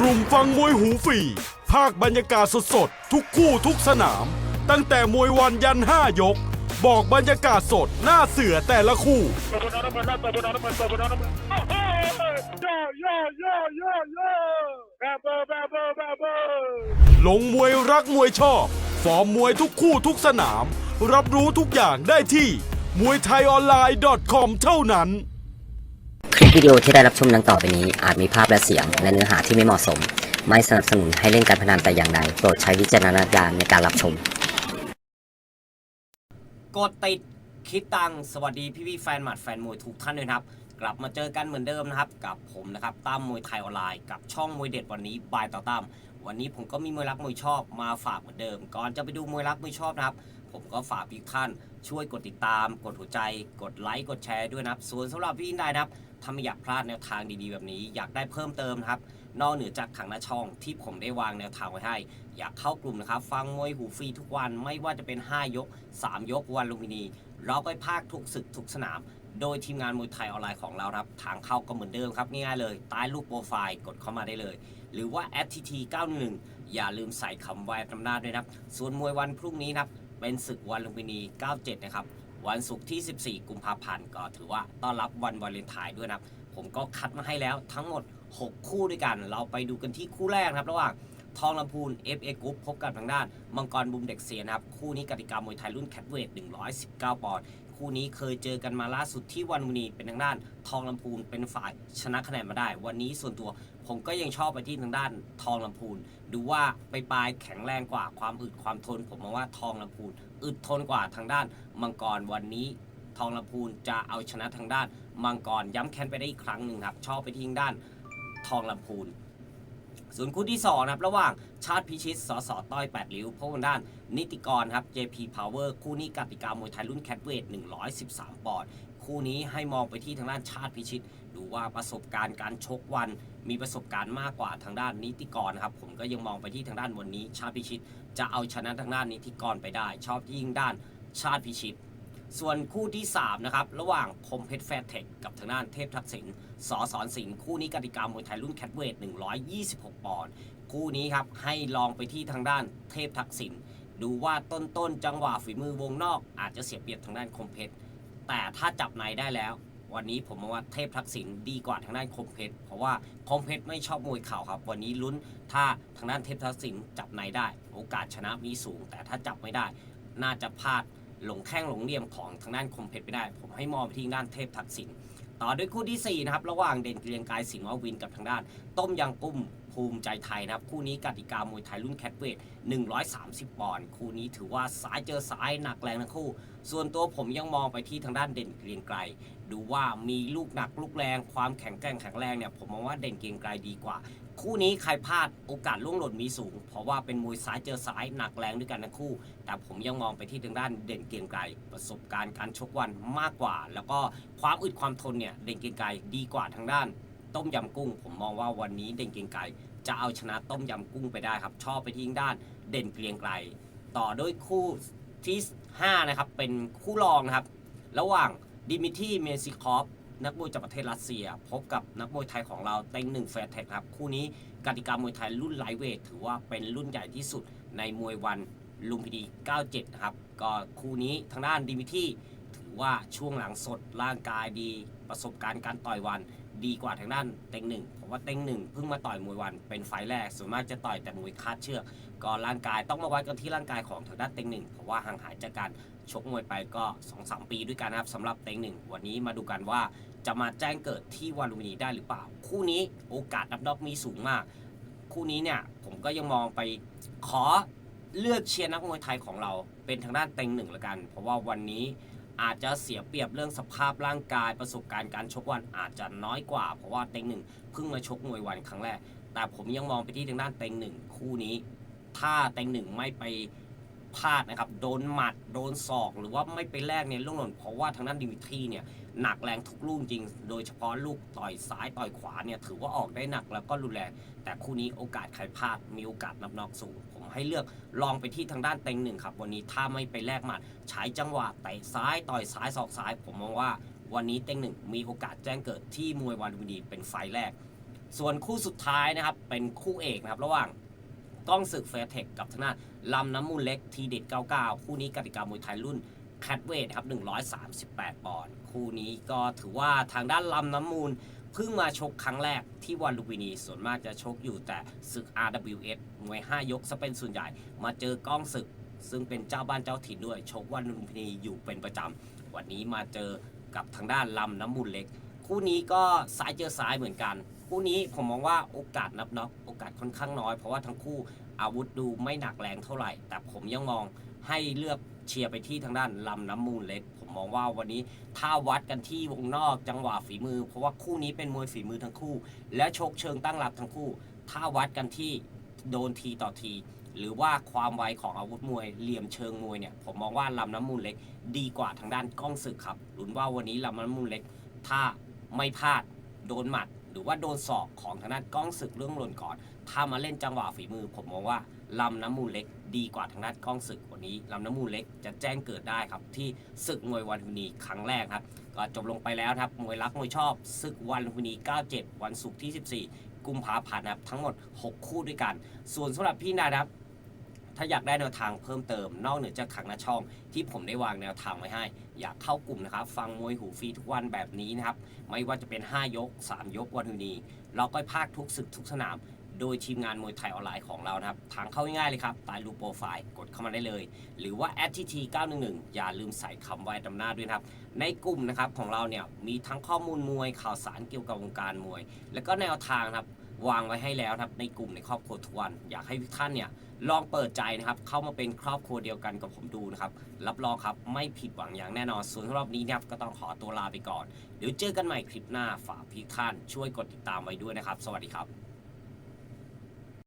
กลุ่มฟังมวยหูฟรีภาคบรรยากาศสดๆ ทุกคู่ทุกสนาม ตั้งแต่มวยวันยัน5ยก บอกบรรยากาศสดหน้าเสือแต่ละคู่ ลงมวยรักมวยชอบ ฟอร์มมวยทุกคู่ทุกสนาม รับรู้ทุกอย่างได้ที่มวยไทยออนไลน์ .com เท่านั้น คลิปวิดีโอที่ได้รับชมดังต่อไปนี้ อาจมีภาพและเสียงและเนื้อหาที่ไม่เหมาะสม ไม่สนับสนุนให้เล่นการพนันแต่อย่างใดโปรดใช้วิจารณญาณในการรับชม กดติดคิดตังสวัสดีพี่พี่ๆแฟนหมัดแฟนมวยทุกท่านด้วยนะครับ กลับมาเจอกันเหมือนเดิมนะครับกับผมนะครับตั้มมวยไทยออนไลน์กับช่องมวยเด็ดวันนี้บายต่อตั้มวันนี้ผมก็มีมวยรักมวยชอบมาฝากเหมือนเดิม ก่อนจะไปดูมวยรักมวยชอบนะครับ ผมก็ฝากพี่ท่านช่วยกดติดตาม กดหัวใจ กดไลค์ กดแชร์ด้วยนะครับ ส่วนสำหรับพี่นได้นะครับถ้าไม่อยากพลาดแนวทางดีๆ แบบนี้ อยากได้เพิ่มเติมนะครับ นอกเหนือจากทางหน้าช่องที่ผมได้วางแนวทางไว้ให้ อยากเข้ากลุ่มนะครับ ฟังมวยหูฟรีทุกวันไม่ว่าจะเป็น 5 ยก 3 ยกวันลุมพินี เราไปภาคทุกศึกทุกสนาม โดยทีมงานมวยไทยออนไลน์ของเราครับ ทางเข้าก็เหมือนเดิมครับง่ายๆเลยใต้รูปโปรไฟล์กดเข้ามาได้เลย หรือว่า FTT 91อย่าลืมใส่คำแวดอำนาจด้วยนะครับ ส่วนมวยวันพรุ่งนี้นะครับ เป็นศึกวันลุมพินี 97 นะครับ วันศุกร์ที่ 14 กุมภาพันธ์ก็ถือว่าต้อนรับวันวาเลนไทน์ด้วยนะครับ ผมก็คัดมาให้แล้วทั้งหมด 6 คู่ด้วยกัน เราไปดูกันที่คู่แรกครับระหว่างทองลำพูน FA Group พบกับทางด้าน มังกรบุมเด็กเสียนะครับ คู่นี้กติกามวยไทยรุ่นแคทเวท119 ปอนด์คู่นี้เคยเจอกันมาล่าสุดที่วันมุนีเป็นทางด้าน ทองลำพูนเป็นฝ่ายชนะคะแนนมาได้ วันนี้ส่วนตัว ผมก็ยังชอบไปที่ทางด้านทองลำพูน ดูว่าไปปลายแข็งแรงกว่าความอึดความทน ผมมองว่าทองลำพูนอึดทนกว่าทางด้านมังกรวันนี้ ทองลำพูนจะเอาชนะทางด้านมังกรย้ำแค้นไปได้อีกครั้งหนึ่งครับ ชอบไปที่ทางด้านทองลำพูนส่วนคู่ที่2นะครับระหว่างชาติพิชิตสสต้อย 8 ริ้วพบกันด้านนิติกรครับ JP Power คู่นี้กติกามวยไทยรุ่นแคทเวท113 ปอนด์ คู่นี้ให้มองไปที่ทางด้านชาติพิชิต ดูว่าประสบการณ์การชกวัน มีประสบการณ์มากกว่าทางด้านนิติกรนะครับผมก็ยังมองไปที่ทางด้านวันนี้ ชาติพิชิต จะเอาชนะทางด้านนิติกรไปได้ ชอบยิ่งด้านชาติพิชิต ส่วนคู่ที่3นะครับระหว่างคมเพชรแฟร์เทคกับทางด้านเทพทักษิณสอสอนสิงคู่นี้กติกามวยไทยรุ่นแคทเวท126 ปอนด์คู่นี้ครับให้ลองไปที่ทางด้านเทพทักษิณดูว่าต้นๆจังหวะฝีมือวงนอก อาจจะเสียเปรียบทางด้านคมเพชร แต่ถ้าจับในได้แล้ว วันนี้ผมว่าเทพทักษิณดีกว่าทางด้านคมเพชรเพราะว่าคมเพชรไม่ชอบมวยเข่าครับ วันนี้ลุ้นถ้าทางด้านเทพทักษิณจับในได้ โอกาสชนะมีสูง แต่ถ้าจับไม่ได้ น่าจะพลาดหลงแข้งหลงเหลี่ยมของทางด้านคมเพชรไปได้ ผมให้มองไปที่ด้านเทพทักษิณต่อด้วยคู่ที่4นะครับระหว่างเด่นเกรียงกายสิงห์ววินกับทางด้าน ต้มยังกุ้ม ภูมิใจไทยนะครับ คู่นี้กติกามวยไทยรุ่นแคทเวท130 ปอนด์คู่นี้ถือว่าซ้ายเจอซ้ายหนักแรงทั้งคู่ ส่วนตัวผมยังมองไปที่ทางด้านเด่นเกรียงไกรดูว่ามีลูกหนักลูกแรงความแข็งแกร่งแข็งแรงเนี่ยผมมองว่าเด่นเกรียงไกรดีกว่า คู่นี้ใครพลาดโอกาสล่วงหล่นมีสูง เพราะว่าเป็นมวยซ้ายเจอซ้ายหนักแรงด้วยกันทั้งคู่ แต่ผมยังมองไปที่ทางด้านเด่นเกรียงไกรประสบการณ์การชกวันมากกว่า แล้วก็ความอึดความทนเนี่ยเด่นเกรียงไกรดีกว่าทางด้านต้มยำกุ้ง ผมมองว่าวันนี้เด่นเกรียงไกร จะเอาชนะต้มยำกุ้งไปได้ครับ ชอบไปที่ทางด้านเด่นเกรียงไกรต่อด้วยคู่ที่5นะครับ เป็นคู่รองนะครับ ระหว่างดิมิทีเมซิคอฟนักมวยจากประเทศรัสเซีย พบกับนักมวยไทยของเราเต็งหนึ่งแฟร์เทคครับ คู่นี้กติกามวยไทยรุ่นไลท์เวทถือว่าเป็นรุ่นใหญ่ที่สุดในมวยวันลุมพินี 97 นะครับ ก็คู่นี้ทางด้านดิมิที ว่าช่วงหลังสดร่างกายดี ประสบการณ์การต่อยวัน ดีกว่าทางด้านเต็งหนึ่งผมว่าเต็งหนึ่งเพิ่งมาต่อยมวยวันเป็นไฟแรกส่วนมากจะต่อยแต่มวยคาดเชือกก็ร่างกายต้องมาวัดกันที่ร่างกายของทางด้านเต็งหนึ่งเพราะว่าห่างหายจากการชกมวยไปก็2-3ปีด้วยกันนะครับสำหรับเต็งหนึ่งวันนี้มาดูกันว่าจะมาแจ้งเกิดที่วาลุมินีได้หรือเปล่า คู่นี้โอกาสนับน็อกมีสูงมาก คู่นี้เนี่ยผมก็ยังมองไปขอเลือกเชียร์นักมวยไทยของเราเป็นทางด้านเต็งหนึ่งละกัน เพราะว่าวันนี้ อาจจะเสียเปรียบเรื่องสภาพร่างกายประสบการณ์การชกวันอาจจะน้อยกว่า เพราะว่าเต็งหนึ่งเพิ่งมาชกมวยวันครั้งแรก แต่ผมยังมองไปที่ทางด้านเต็งหนึ่งคู่นี้ ถ้าเต็งหนึ่งไม่ไปพลาดนะครับโดนหมัดโดนศอก หรือว่าไม่ไปแลกเนี่ยลูกหล่นเพราะว่าทางด้านดิมิทรีเนี่ยหนักแรงทุกลูกจริง โดยเฉพาะลูกต่อยซ้ายต่อยขวาเนี่ยถือว่าออกได้หนักแล้วก็รุนแรงแต่คู่นี้โอกาสใครพลาดมีโอกาสนับนอกสูง ผ ให้เลือกลองไปที่ทางด้านเต็งหนึ่งครับ วันนี้ถ้าไม่ไปแลกหมัดใช้จังหวะเตะซ้ายต่อยซ้ายศอกซ้าย ผมมองว่าวันนี้เต็งหนึ่งมีโอกาสแจ้งเกิดที่มวยวันลุมพินีเป็นไฟล์แรก ส่วนคู่สุดท้ายนะครับเป็นคู่เอกนะครับระหว่างก้องศึกเฟรเทคกับทางด้านลำน้ำมูลเล็กทีเด็ด99 คู่นี้กติกามวยไทยรุ่นแคทเวทครับ138 ปอนด์คู่นี้ก็ถือว่าทางด้านลำน้ำมูล เพิ่งมาชกครั้งแรกที่วันลุมพินีส่วนมากจะชกอยู่แต่ศึก RWS มวย 5 ยกซะเป็นส่วนใหญ่ มาเจอกล้องศึก ซึ่งเป็นเจ้าบ้านเจ้าถิ่นด้วย ชกวันลุมพินีอยู่เป็นประจำ วันนี้มาเจอกับทางด้านลำน้ำมูลเล็ก คู่นี้ก็ซ้ายเจอซ้ายเหมือนกัน คู่นี้ผมมองว่าโอกาสนับน็อกโอกาสค่อนข้างน้อยเพราะว่าทั้งคู่อาวุธดูไม่หนักแรงเท่าไหร่ แต่ผมยังมองให้เลือกเชียร์ไปที่ทางด้านลำน้ำมูลเล็ก มองว่าวันนี้ถ้าวัดกันที่วงนอกจังหวะฝีมือ เพราะว่าคู่นี้เป็นมวยฝีมือทั้งคู่ และชกเชิงตั้งรับทั้งคู่ ถ้าวัดกันที่โดนทีต่อที หรือว่าความไวของอาวุธมวยเหลี่ยมเชิงมวยเนี่ยผมมองว่าลำน้ำมูลเล็ก ดีกว่าทางด้านกล้องศึกครับลุ้นว่าวันนี้ลำน้ำมูลเล็ก ถ้าไม่พลาดโดนหมัด หรือว่าโดนศอกของทางด้านกล้องศึกเรื่องหล่นก่อน ถ้ามาเล่นจังหวะฝีมือ ผมมองว่า ลำน้ำมูลเล็กดีกว่าทางด้านกล้องศึกวันนี้ลำน้ำมูลเล็กจะแจ้งเกิดได้ครับ ที่ศึกมวยวันลุนีครั้งแรกครับ ก็จบลงไปแล้วครับมวยรักมวยชอบศึกวันลุนี 97 วันศุกร์ที่ 14 กุมภาพันธ์ครับทั้งหมด 6 คู่ด้วยกัน ส่วนสำหรับพี่นะครับ ถ้าอยากได้แนวทางเพิ่มเติม นอกเหนือจากขังหน้าช่อง ที่ผมได้วางแนวทางไว้ให้ อยากเข้ากลุ่มนะครับ ฟังมวยหูฟรีทุกวันแบบนี้นะครับไม่ว่าจะเป็น 5 ยก 3 ยกวันทุนีเราก็พากทุกศึกทุกสนาม โดยทีมงานมวยไทยออนไลน์ของเรานะครับ ทางเข้าง่ายๆเลยครับใต้รูปโปรไฟล์กดเข้ามาได้เลย หรือว่า @tt 911 อย่าลืมใส่คำไว้ดำหน้าด้วยนะครับ ในกลุ่มนะครับของเราเนี่ยมีทั้งข้อมูลมวยข่าวสารเกี่ยวกับวงการมวย แล้วก็แนวทางครับวางไว้ให้แล้วครับในกลุ่มในครอบครัวทวน อยากให้ทุกท่านเนี่ยลองเปิดใจนะครับเข้ามาเป็นครอบครัวเดียวกันกับผมดูนะครับรับรองครับไม่ผิดหวังอย่างแน่นอนส่วนรับนี้นะครับก็ต้องขอตัวลาไปก่อน เดี๋ยวเจอกันใหม่คลิปหน้าฝากพี่ท่านช่วยกดติดตามไว้ด้วยนะครับ สวัสดีครับ